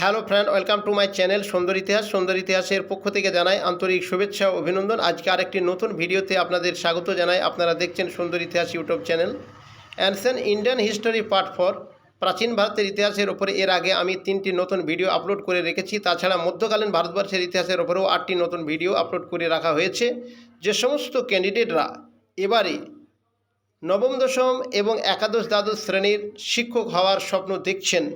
Hello friend, welcome to my channel সুন্দর ইতিহাস। সুন্দর ইতিহাসের পক্ষ থেকে জানাই আন্তরিক শুভেচ্ছা অভিনন্দন। আজকে আরেকটি নতুন ভিডিওতে আপনাদের স্বাগত জানাই। আপনারা দেখছেন সুন্দর ইতিহাস YouTube channel. Ancient Indian history part four প্রাচীন ভারতের ইতিহাসের ওপরে এর আগে আমি তিনটি নতুন ভিডিও আপলোড করে রেখেছি। তাছাড়া মধ্যকালীন ভারতবর্ষের ইতিহাসের ওপরেও আটটি নতুন ভিডিও আপলোড করে রাখা হয়েছে। যে সমস্ত ক্যান্ডিডেটরা এবারে নবম দশম এবং একাদশ দ্বাদশ শ্রেণির শিক্ষক হওয়ার স্বপ্ন দেখছেন।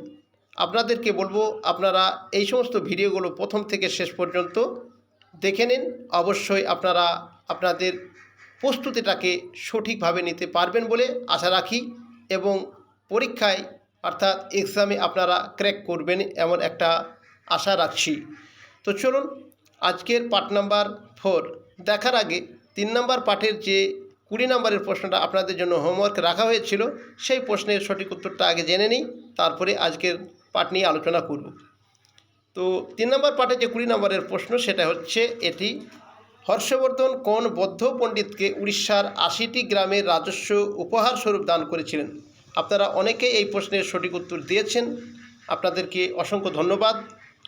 আপনাদেরকে বলব, আপনারা এই সমস্ত ভিডিওগুলো প্রথম থেকে শেষ পর্যন্ত দেখে নিন। অবশ্যই আপনারা আপনাদের প্রস্তুতিটাকে সঠিকভাবে নিতে পারবেন বলে আশা রাখি এবং পরীক্ষায় অর্থাৎ এক্সামে আপনারা ক্র্যাক করবেন এমন একটা আশা রাখছি। তো চলুন, আজকের পার্ট নাম্বার ফোর দেখার আগে তিন নাম্বার পাঠের যে কুড়ি নম্বরের প্রশ্নটা আপনাদের জন্য হোমওয়ার্ক রাখা হয়েছিল, সেই প্রশ্নের সঠিক উত্তরটা আগে জেনে নিই, তারপরে আজকের পাঠ নিয়ে আলোচনা করব। তো তিন নম্বর পাঠে যে কুড়ি নম্বরের প্রশ্ন, সেটা হচ্ছে এটি, হর্ষবর্ধন কোন বৌদ্ধ পণ্ডিতকে উড়িষ্যার আশিটি গ্রামের রাজস্ব উপহার স্বরূপ দান করেছিলেন? আপনারা অনেকে এই প্রশ্নের সঠিক উত্তর দিয়েছেন। আপনাদেরকে অসংখ্য ধন্যবাদ।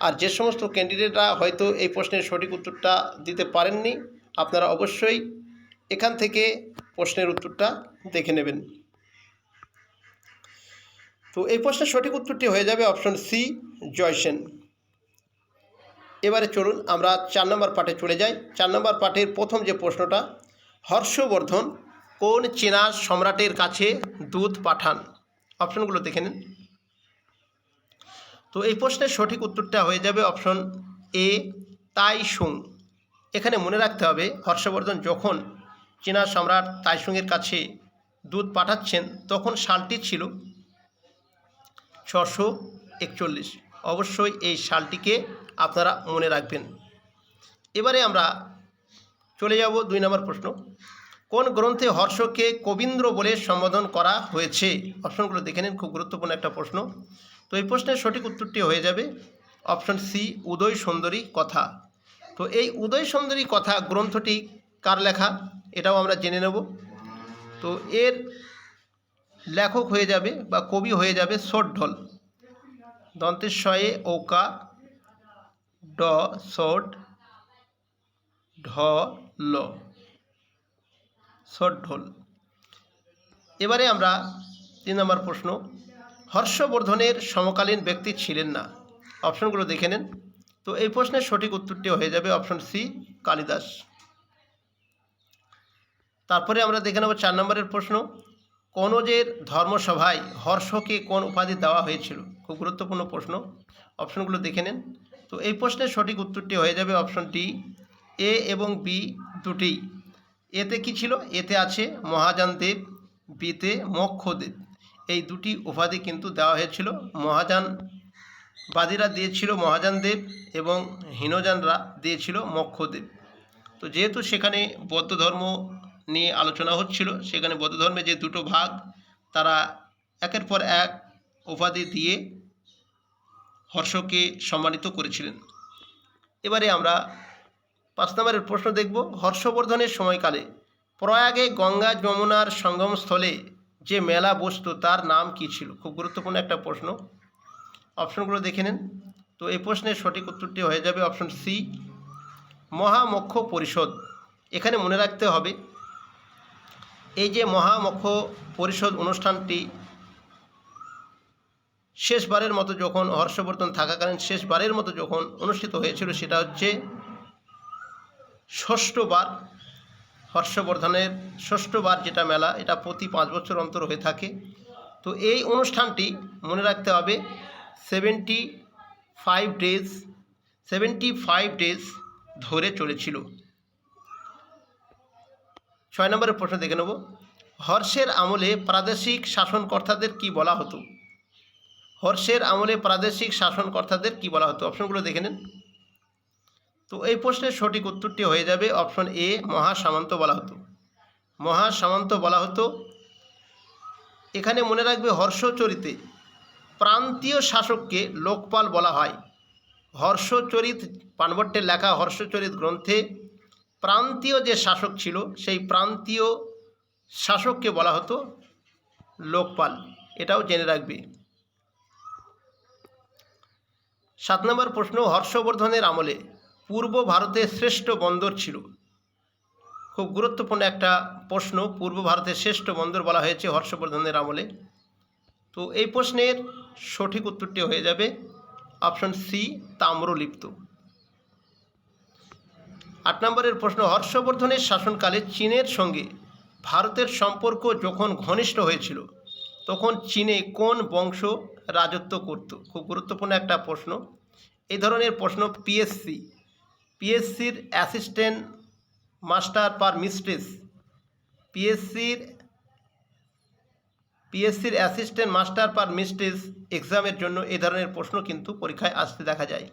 আর যে সমস্ত ক্যান্ডিডেটরা হয়তো এই প্রশ্নের সঠিক উত্তরটা দিতে পারেননি, আপনারা অবশ্যই এখান থেকে প্রশ্নের উত্তরটা দেখে নেবেন। তো এই প্রশ্নের সঠিক উত্তরটি হয়ে যাবে অপশন সি জয়সেন এবারে চলুন আমরা চার নম্বর পাঠে চলে যাই। চার নম্বর পাঠের প্রথম যে প্রশ্নটা, হর্ষবর্ধন কোন চীনা সম্রাটের কাছে দুধ পাঠান? অপশনগুলো দেখে নিন। তো এই প্রশ্নের সঠিক উত্তরটা হয়ে যাবে অপশন এ তাই সুং এখানে মনে রাখতে হবে, হর্ষবর্ধন যখন চীনা সম্রাট তাইসুংয়ের কাছে দুধ পাঠাচ্ছেন, তখন সালটি ছিল ছশো একচল্লিশ। অবশ্যই এই সালটিকে আপনারা মনে রাখবেন। এবারে আমরা চলে যাব দুই নম্বর প্রশ্ন। কোন গ্রন্থে হর্ষকে কবীন্দ্র বলে সম্বোধন করা হয়েছে? অপশনগুলো দেখে নিন, খুব গুরুত্বপূর্ণ একটা প্রশ্ন। তো এই প্রশ্নের সঠিক উত্তরটি হয়ে যাবে অপশন সি, উদয় সুন্দরী কথা। তো এই উদয় সুন্দরী কথা গ্রন্থটি কার লেখা? এটাও আমরা জেনে নেব। তো এর লেখক হয়ে যাবে বা কবি হয়ে যাবে ঢল দন্তেশ্বয়ে ঔকা ড সোট ঢ ল। ঢোল এবারে আমরা তিন নম্বর প্রশ্ন। হর্ষবর্ধনের সমকালীন ব্যক্তি ছিলেন না। অপশনগুলো দেখে নেন। তো এই প্রশ্নের সঠিক উত্তরটি হয়ে যাবে অপশন সি, কালিদাস। তারপরে আমরা দেখে নেব চার নম্বরের প্রশ্ন। কনজের ধর্মসভায় হর্ষকে কোন উপাধি দেওয়া হয়েছিল? খুব গুরুত্বপূর্ণ প্রশ্ন। অপশনগুলো দেখে নেন। তো এই প্রশ্নের সঠিক উত্তরটি হয়ে যাবে অপশন ডি, এ এবং বি দুটি। এতে কি ছিল? এতে আছে মহাজান দেব, বিতে মক্ষদেব এই দুটি উপাধি কিন্তু দেওয়া হয়েছিল। মহাজান বাদীরা দিয়েছিল মহাজান দেব এবং হীনযানরা দিয়েছিল মক্ষদেব তো যেহেতু সেখানে বৌদ্ধ ধর্ম নিয়ে আলোচনা হচ্ছিল। সেখানে বৌদ্ধ ধর্মের যে দুটো ভাগ, তারা একের পর এক উপাধি দিয়ে হর্ষকে সম্মানিত করেছিলেন। এবারে আমরা পাঁচ নম্বরের প্রশ্ন দেখব। হর্ষবর্ধনের সময়কালে প্রয়াগে গঙ্গা যমুনার সঙ্গমস্থলে যে মেলা বসত, তার নাম কী ছিল? খুব গুরুত্বপূর্ণ একটা প্রশ্ন। অপশনগুলো দেখে নেন। তো এই প্রশ্নের সঠিক উত্তরটি হয়ে যাবে অপশন সি, মহামক্ষ পরিষদ। এখানে মনে রাখতে হবে এই যে মহামক্ষ পরিষদ অনুষ্ঠানটি শেষবারের মতো যখন হর্ষবর্ধন থাকাকালীন শেষবারের মতো যখন অনুষ্ঠিত হয়েছিল, সেটা হচ্ছে ষষ্ঠবার হর্ষবর্ধনের ষষ্ঠবার যেটা মেলা, এটা প্রতি পাঁচ বছর অন্তর হয়ে থাকে। তো এই অনুষ্ঠানটি মনে রাখতে হবে seventy five days seventy five days ধরে চলেছিল। ছয় নম্বরের প্রশ্ন দেখে নেব। হর্ষের আমলে প্রাদেশিক শাসনকর্তাদের কি বলা হতো? হর্ষের আমলে প্রাদেশিক শাসনকর্তাদের কি বলা হতো? অপশনগুলো দেখে নেন। তো এই প্রশ্নের সঠিক উত্তরটি হয়ে যাবে অপশন এ, মহাসামন্ত বলা হতো। মহাসামন্ত বলা হতো, এখানে মনে রাখবে হর্ষচরিতে প্রান্তীয় শাসককে লোকপাল বলা হয়। হর্ষচরিত পানবট্টের লেখা হর্ষচরিত গ্রন্থে প্রান্তীয় যে শাসক ছিল, সেই প্রান্তীয় শাসককে বলা হতো লোকপাল। এটাও জেনে রাখবে। সাত নম্বর প্রশ্ন, হর্ষবর্ধনের আমলে পূর্ব ভারতের শ্রেষ্ঠ বন্দর ছিল? খুব গুরুত্বপূর্ণ একটা প্রশ্ন, পূর্ব ভারতের শ্রেষ্ঠ বন্দর বলা হয়েছে হর্ষবর্ধনের আমলে। তো এই প্রশ্নের সঠিক উত্তরটি হয়ে যাবে অপশন সি, তাম্রলিপ্ত। আট নম্বরের প্রশ্ন, হর্ষবর্ধনের শাসনকালে চীনের সঙ্গে ভারতের সম্পর্ক যখন ঘনিষ্ঠ হয়েছিল, তখন চীনে কোন বংশ রাজত্ব করত? খুব গুরুত্বপূর্ণ একটা প্রশ্ন। এই ধরনের প্রশ্ন পিএসসি পিএসসির অ্যাসিস্ট্যান্ট মাস্টার পার মিস্ট্রেস পিএসসির পিএসসির অ্যাসিস্ট্যান্ট মাস্টার পার মিস্ট্রেস এক্সামের জন্য এ ধরনের প্রশ্ন কিন্তু পরীক্ষায় আসতে দেখা যায়।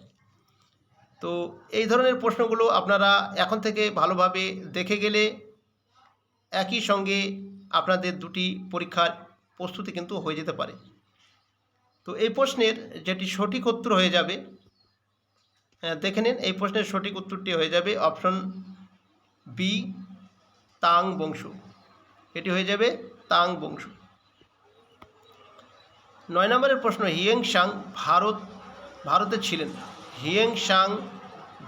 তো এই ধরনের প্রশ্নগুলো আপনারা এখন থেকে ভালোভাবে দেখে গেলে একই সঙ্গে আপনাদের দুটি পরীক্ষার প্রস্তুতি কিন্তু হয়ে যেতে পারে। তো এই প্রশ্নের যেটি সঠিক উত্তর হয়ে যাবে হ্যাঁ, দেখে নিন এই প্রশ্নের সঠিক উত্তরটি হয়ে যাবে অপশন বি তাং বংশ। এটি হয়ে যাবে তাং বংশ। নয় নম্বরের প্রশ্ন হিয়েং সাং ভারত ভারতে ছিলেন। হিয়েং সাং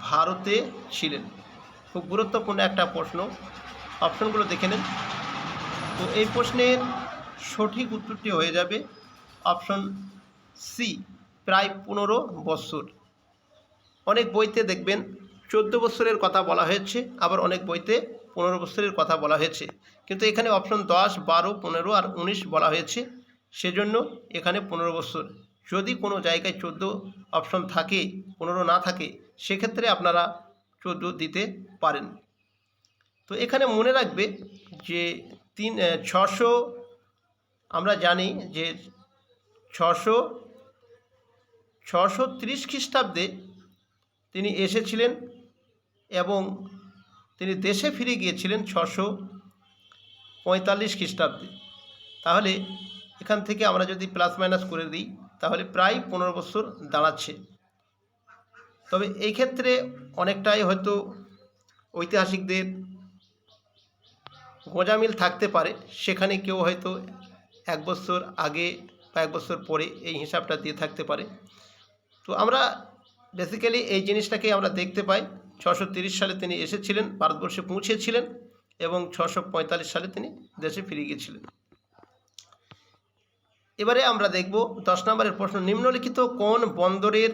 ভারতে ছিলেন। খুব গুরুত্বপূর্ণ একটা প্রশ্ন। অপশনগুলো দেখে নেন। তো এই প্রশ্নের সঠিক উত্তরটি হয়ে যাবে অপশন সি, প্রায় পনেরো বৎসর অনেক বইতে দেখবেন চোদ্দ বছরের কথা বলা হয়েছে, আবার অনেক বইতে পনেরো বছরের কথা বলা হয়েছে। কিন্তু এখানে অপশন দশ, বারো, পনেরো আর উনিশ বলা হয়েছে, সেজন্য এখানে পনেরো বছর। যদি কোনো জায়গায় চোদ্দ অপশন থাকে, পনেরো না থাকে, সেক্ষেত্রে আপনারা চোদ্দ দিতে পারেন। তো এখানে মনে রাখবে যে তিন ছশো আমরা জানি যে ছশো ছশো ত্রিশ খ্রিস্টাব্দে তিনি এসেছিলেন এবং তিনি দেশে ফিরে গিয়েছিলেন ছশো পঁয়তাল্লিশ খ্রিস্টাব্দে। তাহলে এখান থেকে আমরা যদি প্লাস মাইনাস করে দিই তাহলে প্রায় পনেরো বছর দাঁড়াচ্ছে। তবে এই ক্ষেত্রে অনেকটাই হয়তো ঐতিহাসিকদের গোঁজামিল থাকতে পারে। সেখানে কেউ হয়তো এক বছর আগে বা এক বছর পরে এই হিসাবটা দিয়ে থাকতে পারে। তো আমরা বেসিক্যালি এই জিনিসটাকে আমরা দেখতে পাই। ছশো সালে তিনি এসেছিলেন, ভারতবর্ষে পৌঁছেছিলেন এবং ছশো সালে তিনি দেশে ফিরে গিয়েছিলেন। এবারে আমরা দেখব দশ নম্বরের প্রশ্ন, নিম্নলিখিত কোন বন্দরের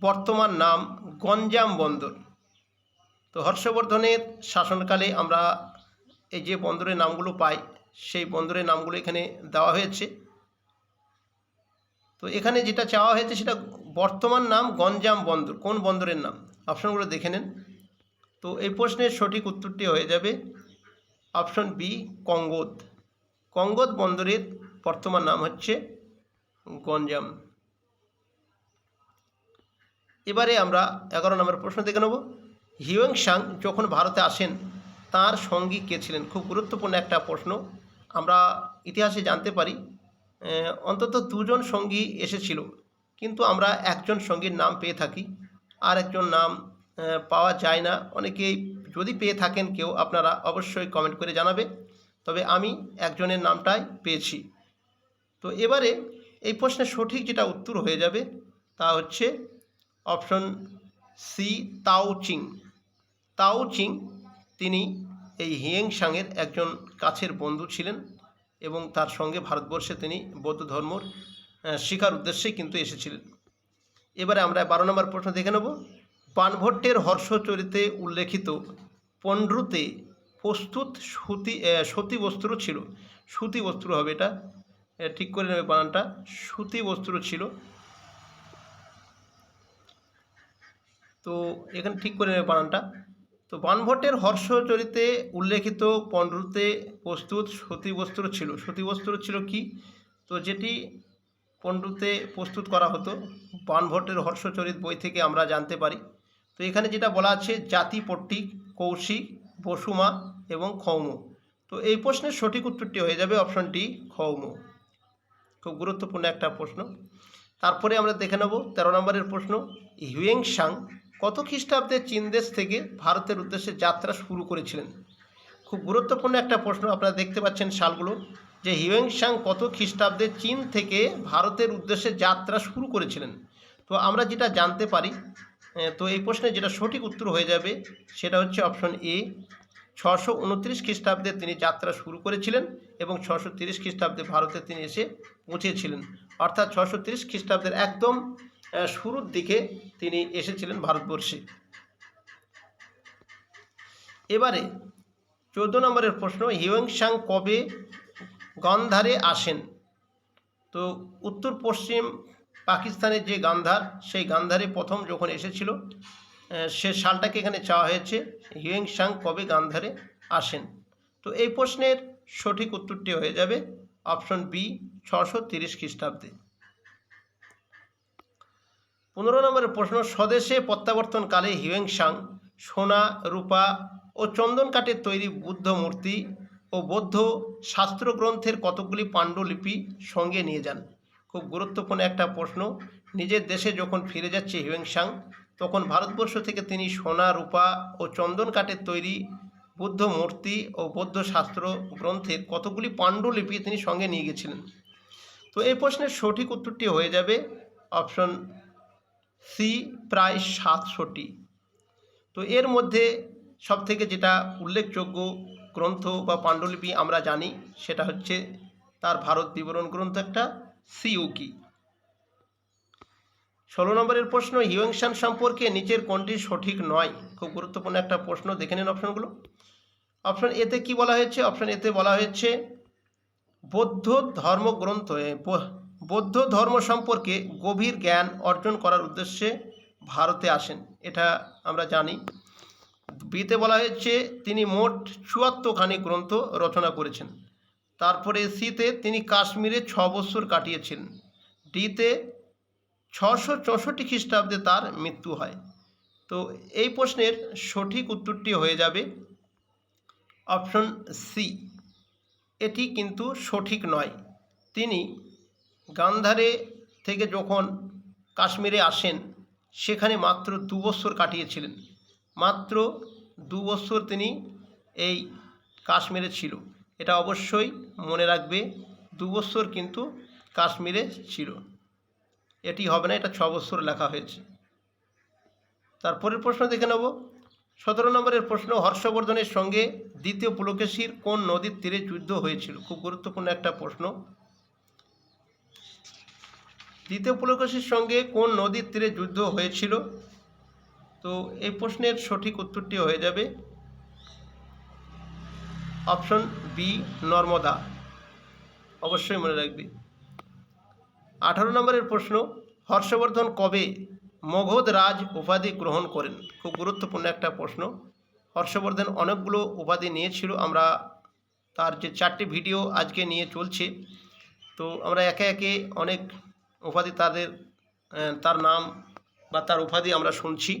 বর্তমান নাম গঞ্জাম বন্দর? তো হর্ষবর্ধনের শাসনকালে আমরা এই যে বন্দরের নামগুলো পাই, সেই বন্দরের নামগুলো এখানে দেওয়া হয়েছে। তো এখানে যেটা চাওয়া হয়েছে সেটা বর্তমান নাম গঞ্জাম বন্দর, কোন বন্দরের নাম? অপশনগুলো দেখে নেন। তো এই প্রশ্নের সঠিক উত্তরটি হয়ে যাবে অপশন বি, কঙ্গোদ। কঙ্গোদ বন্দরের বর্তমান নাম হচ্ছে গঞ্জাম। এবারে আমরা এগারো নম্বর প্রশ্ন দেখে নেব। হিউয়েং সাং যখন ভারতে আসেন, তার সঙ্গী কে ছিলেন? খুব গুরুত্বপূর্ণ একটা প্রশ্ন। আমরা ইতিহাসে জানতে পারি অন্তত দুজন সঙ্গী এসেছিল, কিন্তু আমরা একজন সঙ্গীর নাম পেয়ে থাকি। আর একজন নাম পাওয়া যায় না। অনেকেই যদি পেয়ে থাকেন, কেউ আপনারা অবশ্যই কমেন্ট করে জানাবে। তবে আমি একজনের নামটাই পেয়েছি। তো এবারে এই প্রশ্নের সঠিক যেটা উত্তর হয়ে যাবে তা হচ্ছে অপশন সি তাও চিং। তাও চিং তিনি এই হিয়েং সাংয়ের একজন কাছের বন্ধু ছিলেন এবং তার সঙ্গে ভারতবর্ষে তিনি বৌদ্ধ ধর্মর শিকার উদ্দেশ্যে কিন্তু এসেছিলেন। এবারে আমরা বারো নম্বর প্রশ্ন দেখে নেব। বানভট্টের হর্ষচরিতে উল্লেখিত পণ্ড্রুতে প্রস্তুত সুতি সতী বস্ত্র ছিল। সুতি বস্ত্র হবে এটা। এ, ঠিক করে নেবে বানানটা। সুতি বস্ত্র ছিল। তো এখানে ঠিক করে নেবে বানানটা। তো বানভট্টের হর্ষচরিতে উল্লেখিত পণ্ড্রুতে প্রস্তুত সতী বস্ত্র ছিল। সতী বস্ত্র ছিল কি? তো যেটি পণ্ডুতে প্রস্তুত করা হতো বানভট্টের হর্ষচরিত বই থেকে আমরা জানতে পারি। তো এখানে যেটা বলা আছে জাতি পট্টিক কৌশিক বসুমা এবং খৌম। তো এই প্রশ্নের সঠিক উত্তরটি হয়ে যাবে অপশন ডি খৌম। খুব গুরুত্বপূর্ণ একটা প্রশ্ন। তারপরে আমরা দেখে নেব তেরো নম্বরের প্রশ্ন হিউয়েং সাং কত খ্রিস্টাব্দে চীন দেশ থেকে ভারতের উদ্দেশ্যে যাত্রা শুরু করেছিলেন? খুব গুরুত্বপূর্ণ একটা প্রশ্ন আপনারা দেখতে পাচ্ছেন সালগুলো, যে হিউয়েং সাং কত খ্রিস্টাব্দে চীন থেকে ভারতের উদ্দেশ্যে যাত্রা শুরু করেছিলেন? তো আমরা যেটা জানতে পারি তো এই প্রশ্নের যেটা সঠিক উত্তর হয়ে যাবে সেটা হচ্ছে অপশন এ ছশো উনত্রিশ খ্রিস্টাব্দে তিনি যাত্রা শুরু করেছিলেন এবং ছশো তিরিশ খ্রিস্টাব্দে ভারতে তিনি এসে পৌঁছেছিলেন। অর্থাৎ ছশো তিরিশ খ্রিস্টাব্দের একদম শুরুর দিকে তিনি এসেছিলেন ভারতবর্ষে। এবারে চোদ্দ নম্বরের প্রশ্ন হিউয়েংসাং কবে গন্ধারে আসেন? তো উত্তর পশ্চিম পাকিস্তানের যে গান্ধার, সেই গান্ধারে প্রথম যখন এসেছিল সে সালটাকে এখানে চাওয়া হয়েছে। হিউয়েংসাং কবে গান্ধারে আসেন? তো এই প্রশ্নের সঠিক উত্তরটি হয়ে যাবে অপশন বি, ছশো তিরিশ খ্রিস্টাব্দে। পনেরো নম্বরের প্রশ্ন, স্বদেশে প্রত্যাবর্তনকালে হিউয়েংসাং সোনা, রূপা ও চন্দন কাঠের তৈরি বুদ্ধ মূর্তি ও বৌদ্ধ শাস্ত্রগ্রন্থের কতকগুলি পাণ্ডুলিপি সঙ্গে নিয়ে যান? খুব গুরুত্বপূর্ণ একটা প্রশ্ন। নিজের দেশে যখন ফিরে যাচ্ছে হিউয়েংসাং তখন ভারতবর্ষ থেকে তিনি সোনা, রূপা ও চন্দন কাঠের তৈরি বুদ্ধ মূর্তি ও বৌদ্ধ শাস্ত্র গ্রন্থের কতগুলি পাণ্ডুলিপি তিনি সঙ্গে নিয়ে গেছিলেন। তো এই প্রশ্নের সঠিক উত্তরটি হয়ে যাবে অপশন সি প্রায় সাতশোটি তো এর মধ্যে সব থেকে যেটা উল্লেখযোগ্য গ্রন্থ বা পাণ্ডুলিপি আমরা জানি, সেটা হচ্ছে তার ভারত বিবরণ গ্রন্থ একটা, সিউকি। ষোলো নম্বরের প্রশ্ন হিউয়েংসান সম্পর্কে নিচের কোনটি সঠিক নয়? খুব গুরুত্বপূর্ণ একটা প্রশ্ন, দেখে নিন অপশনগুলো। অপশন এতে কি বলা হয়েছে? অপশন এতে বলা হয়েছে, বৌদ্ধ ধর্মগ্রন্থ বৌদ্ধ ধর্ম সম্পর্কে গভীর জ্ঞান অর্জন করার উদ্দেশ্যে ভারতে আসেন। এটা আমরা জানি। বিতে বলা হয়েছে, তিনি মোট চুয়াত্তরখানি গ্রন্থ রচনা করেছেন। তারপরে সিতে তিনি কাশ্মীরে ছ বছর কাটিয়েছিলেন ডিতে ছশো চৌষট্টি খ্রিস্টাব্দে তার মৃত্যু হয়। তো এই প্রশ্নের সঠিক উত্তরটি হয়ে যাবে অপশন সি। এটি কিন্তু সঠিক নয়। তিনি গান্ধারে থেকে যখন কাশ্মীরে আসেন, সেখানে মাত্র দু বছর কাটিয়েছিলেন। মাত্র দু বছর তিনি এই কাশ্মীরে ছিল। এটা অবশ্যই মনে রাখবে, দু বছর কিন্তু কাশ্মীরে ছিল। এটি হবে না, এটা ছ বছর লেখা হয়েছে। তারপরের প্রশ্ন দেখে নেব। সতেরো নম্বরের প্রশ্ন, হর্ষবর্ধনের সঙ্গে দ্বিতীয় পুলকেশীর কোন নদীর তীরে যুদ্ধ হয়েছিল? খুব গুরুত্বপূর্ণ একটা প্রশ্ন। দ্বিতীয় পুলকেশীর সঙ্গে কোন নদীর তীরে যুদ্ধ হয়েছিল? তো এই প্রশ্নের সঠিক উত্তরটি হয়ে যাবে। Option B, Narmada. অবশ্যই মনে রাখবে। আঠারো নম্বরের প্রশ্ন, হর্ষবর্ধন কবে মগধ রাজ উপাধি গ্রহণ করেন? খুব গুরুত্বপূর্ণ একটা প্রশ্ন। হর্ষবর্ধন অনেকগুলো উপাধি নিয়েছিল, আমরা তার যে চারটি ভিডিও আজকে নিয়ে চলছে। তো আমরা একে একে অনেক উপাধি তাদের তার নাম বা তার উপাধি আমরা শুনছি।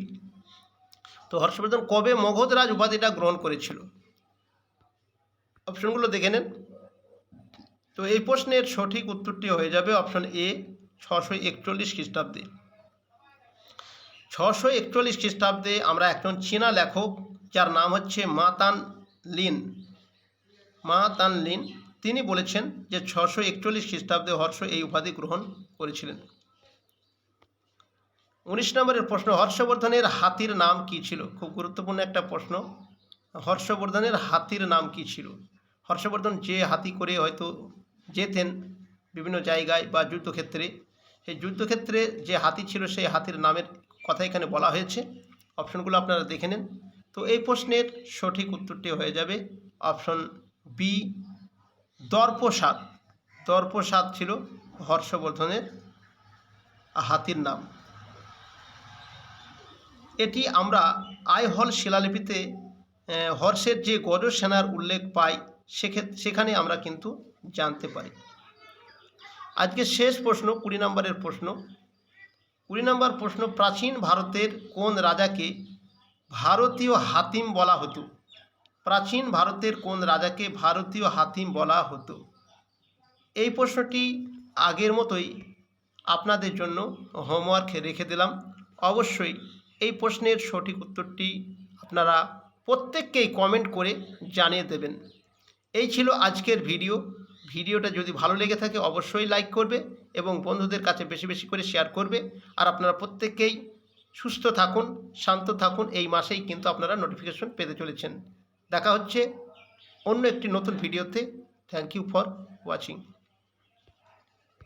তো হর্ষবর্ধন কবে মগধ রাজ উপাধিটা গ্রহণ করেছিল? অপশনগুলো দেখে নেন। তো এই প্রশ্নের সঠিক উত্তরটি হয়ে যাবে অপশন এ, ছশো একচল্লিশ খ্রিস্টাব্দে। ছশো একচল্লিশ খ্রিস্টাব্দে আমরা একজন চীনা লেখক, যার নাম হচ্ছে মা তান লিন। মা তান লিন, তিনি বলেছেন যে ছশো একচল্লিশ খ্রিস্টাব্দে হর্ষ এই উপাধি গ্রহণ করেছিলেন। উনিশ নম্বরের প্রশ্ন, হর্ষবর্ধনের হাতির নাম কি ছিল? খুব গুরুত্বপূর্ণ একটা প্রশ্ন। হর্ষবর্ধনের হাতির নাম কি ছিল? হর্ষবর্ধন যে হাতি করে হয়তো যেতেন বিভিন্ন জায়গায় বা যুদ্ধক্ষেত্রে। সেই যুদ্ধক্ষেত্রে যে হাতি ছিল, সেই হাতির নামের কথা এখানে বলা হয়েছে। অপশনগুলো আপনারা দেখে নেন। তো এই প্রশ্নের সঠিক উত্তরটি হয়ে যাবে অপশন বি দর্পসাদ দর্পসাদ ছিল হর্ষবর্ধনের হাতির নাম। এটি আমরা আইহল শিলালিপিতে হর্ষের যে গজ সেনার উল্লেখ পাই সেখানে আমরা কিন্তু জানতে পারি। আজকে শেষ প্রশ্ন, কুড়ি নম্বরের প্রশ্ন। কুড়ি নম্বর প্রশ্ন, প্রাচীন ভারতের কোন রাজাকে ভারতীয় হাতিম বলা হতো? প্রাচীন ভারতের কোন রাজাকে ভারতীয় হাতিম বলা হতো? এই প্রশ্নটি আগের মতোই আপনাদের জন্য হোমওয়ার্ক রেখে দিলাম। অবশ্যই এই প্রশ্নের সঠিক উত্তরটি আপনারা প্রত্যেককেই কমেন্ট করে জানিয়ে দেবেন। এই ছিল আজকের ভিডিও। ভিডিওটা যদি ভালো লেগে থাকে অবশ্যই লাইক করবে এবং বন্ধুদের কাছে বেশি বেশি করে শেয়ার করবে। আর আপনারা প্রত্যেকেই সুস্থ থাকুন, শান্ত থাকুন। এই মাসেই কিন্তু আপনারা নোটিফিকেশন পেতে চলেছেন। দেখা হচ্ছে অন্য একটি নতুন ভিডিওতে। Thank you for watching